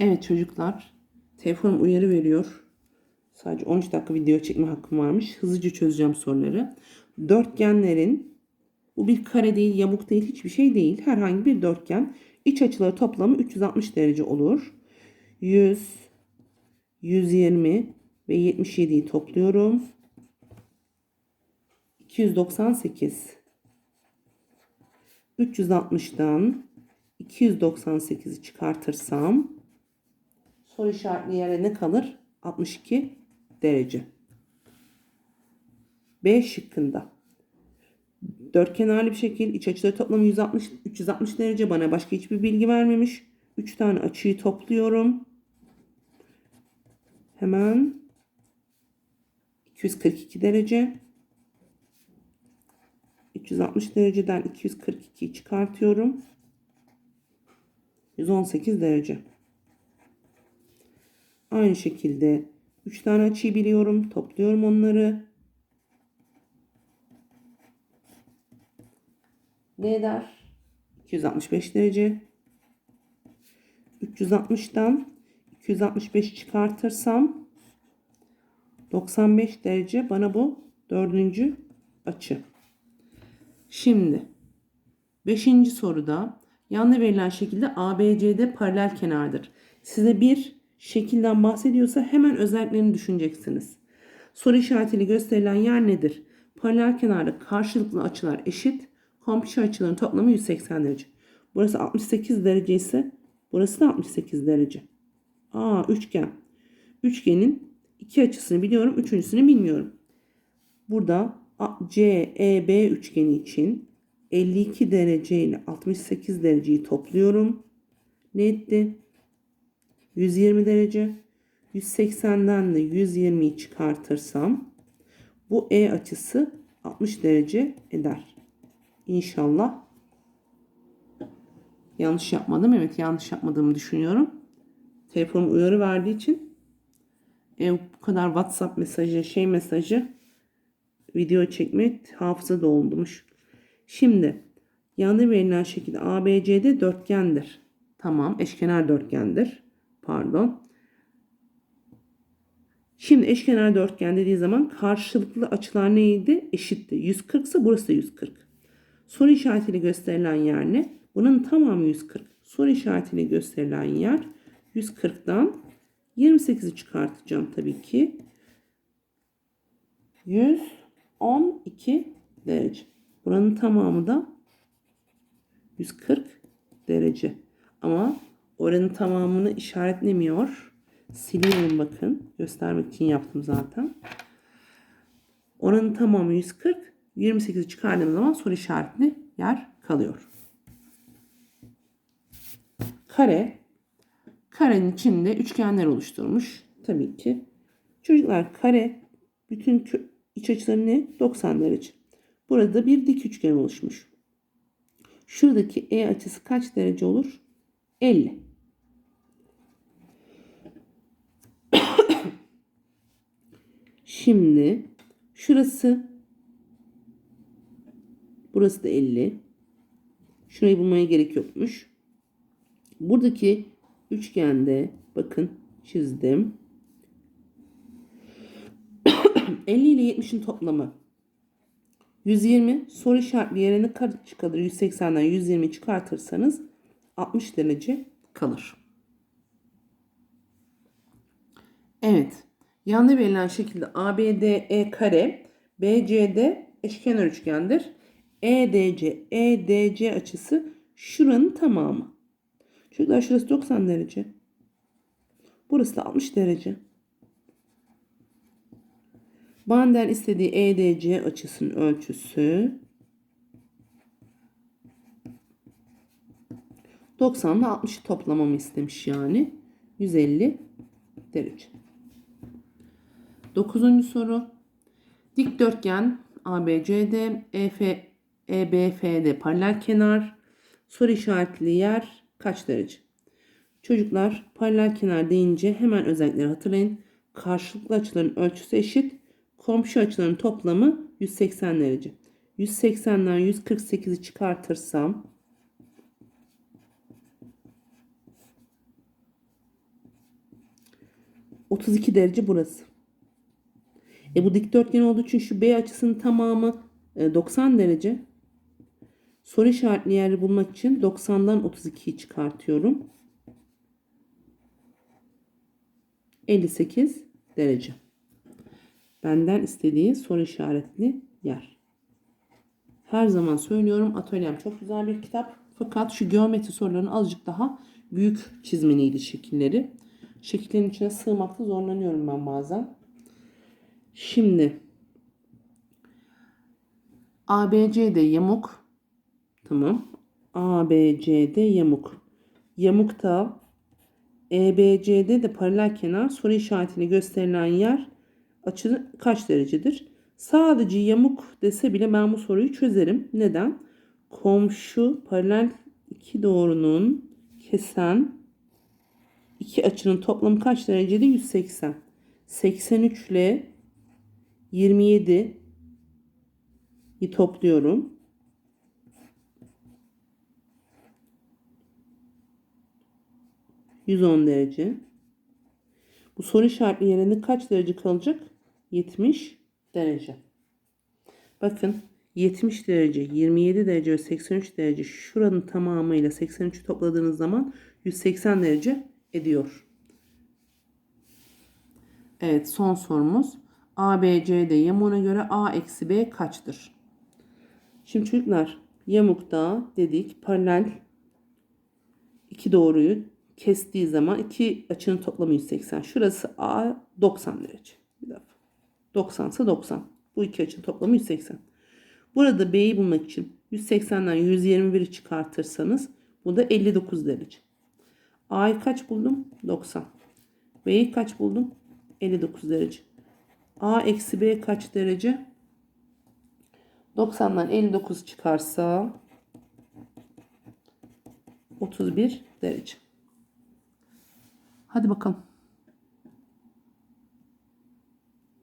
Evet çocuklar. Telefonum uyarı veriyor. Sadece 13 dakika video çekme hakkım varmış. Hızlıca çözeceğim soruları. Dörtgenlerin bu bir kare değil, yamuk değil, hiçbir şey değil. Herhangi bir dörtgen. İç açıları toplamı 360 derece olur. 100, 120 ve 77'yi topluyorum. 298. 360'dan 298'i çıkartırsam soru işaretli yere ne kalır? 62 derece. B şıkkında. Dörtkenarlı bir şekil iç açıları toplamı 160 360 derece bana başka hiçbir bilgi vermemiş. 3 tane açıyı topluyorum. Hemen 242 derece. 360 dereceden 242'yi çıkartıyorum. 118 derece. Aynı şekilde 3 tane açıyı biliyorum. Topluyorum onları. Ne eder? 265 derece. 360'dan 265 çıkartırsam 95 derece bana bu dördüncü açı. Şimdi 5. soruda yanında verilen şekilde ABCD paralel kenardır. Size bir şekilden bahsediyorsa hemen özelliklerini düşüneceksiniz. Soru işaretiyle gösterilen yer nedir? Paralel kenarda karşılıklı açılar eşit. Komşu açıların toplamı 180 derece. Burası 68 derece ise burası da 68 derece. Aa üçgen. Üçgenin iki açısını biliyorum. Üçüncüsünü bilmiyorum. Burada CEB üçgeni için 52 derece ile 68 dereceyi topluyorum. Ne etti? 120 derece. 180'den de 120'yi çıkartırsam bu E açısı 60 derece eder. İnşallah yanlış yapmadım. Evet yanlış yapmadığımı düşünüyorum. Telefonum uyarı verdiği için e, bu kadar WhatsApp mesajı, şey mesajı video çekme hafıza doldurmuş. Şimdi yanında verilen şekilde ABCD dörtgendir. Tamam eşkenar dörtgendir. Pardon. Şimdi eşkenar dörtgen dediği zaman karşılıklı açılar neydi? Eşitti. 140 ise burası da 140. Soru işaretiyle gösterilen yer ne? Bunun tamamı 140. Soru işaretiyle gösterilen yer 140'dan 28'i çıkartacağım tabii ki. 112 derece. Buranın tamamı da 140 derece. Ama oranın tamamını işaretlemiyor. Siliyorum bakın. Göstermek için yaptım zaten. Oranın tamamı 140. 28'i çıkardığım zaman soru işaretli yer kalıyor. Kare. Karenin içinde üçgenler oluşturmuş. Tabii ki. Çocuklar kare bütün iç açıları ne? 90 derece. Burada bir dik üçgen oluşmuş. Şuradaki E açısı kaç derece olur? 50. Şimdi şurası burası da 50. Şurayı bulmaya gerek yokmuş. Buradaki üçgende bakın çizdim. 50 ile 70'in toplamı 120 soru işaretli yere ne kaç kalır? 180'den 120 çıkartırsanız 60 derece kalır. Evet. Yanda verilen şekilde ABDE kare BCD eşkenar üçgendir. EDC EDC açısı şuranın tamamı. Çocuklar şurası 90 derece. Burası da 60 derece. Benden istediği EDC açısının ölçüsü 90 ile 60'ı toplamamı istemiş yani. 150 derece. Dokuzuncu soru. Dikdörtgen ABCD, EF, EBF'de paralel kenar. Soru işaretli yer kaç derece? Çocuklar paralel kenar deyince hemen özellikleri hatırlayın. Karşılıklı açıların ölçüsü eşit. Komşu açıların toplamı 180 derece. 180'den 148'i çıkartırsam 32 derece burası. E bu dikdörtgen olduğu için şu B açısının tamamı e, 90 derece. Soru işaretli yeri bulmak için 90'dan 32'yi çıkartıyorum. 58 derece. Benden istediği soru işaretli yer. Her zaman söylüyorum atölyem çok güzel bir kitap. Fakat şu geometri sorularının azıcık daha büyük çizmeniydi şekilleri. Şekillerin içine sığmakta zorlanıyorum ben bazen. Şimdi ABCD yamuk. Tamam. ABCD yamuk. Yamukta EBCD de paralel kenar soru işaretini gösterilen yer açı kaç derecedir? Sadece yamuk dese bile ben bu soruyu çözerim. Neden? Komşu paralel iki doğrunun kesen iki açının toplamı kaç derecede? 180. 83 ile 27 'yi topluyorum. ...110 derece. Bu soru işaretli yerinde kaç derece kalacak? 70 derece. Bakın 70 derece, 27 derece ve 83 derece şuranın tamamıyla 83'ü topladığınız zaman 180 derece ediyor. Evet son sorumuz. ABCD yamuğuna göre A eksi B kaçtır? Şimdi çocuklar yamukta dedik paralel iki doğruyu kestiği zaman iki açının toplamı 180. Şurası A 90 derece. Bir defa. 90 ise 90. Bu iki açının toplamı 180. Burada B'yi bulmak için 180'den 121'i çıkartırsanız bu da 59 derece. A'yı kaç buldum? 90. B'yi kaç buldum? 59 derece. A eksi B kaç derece? 90'dan 59 çıkarsa 31 derece. Hadi bakalım.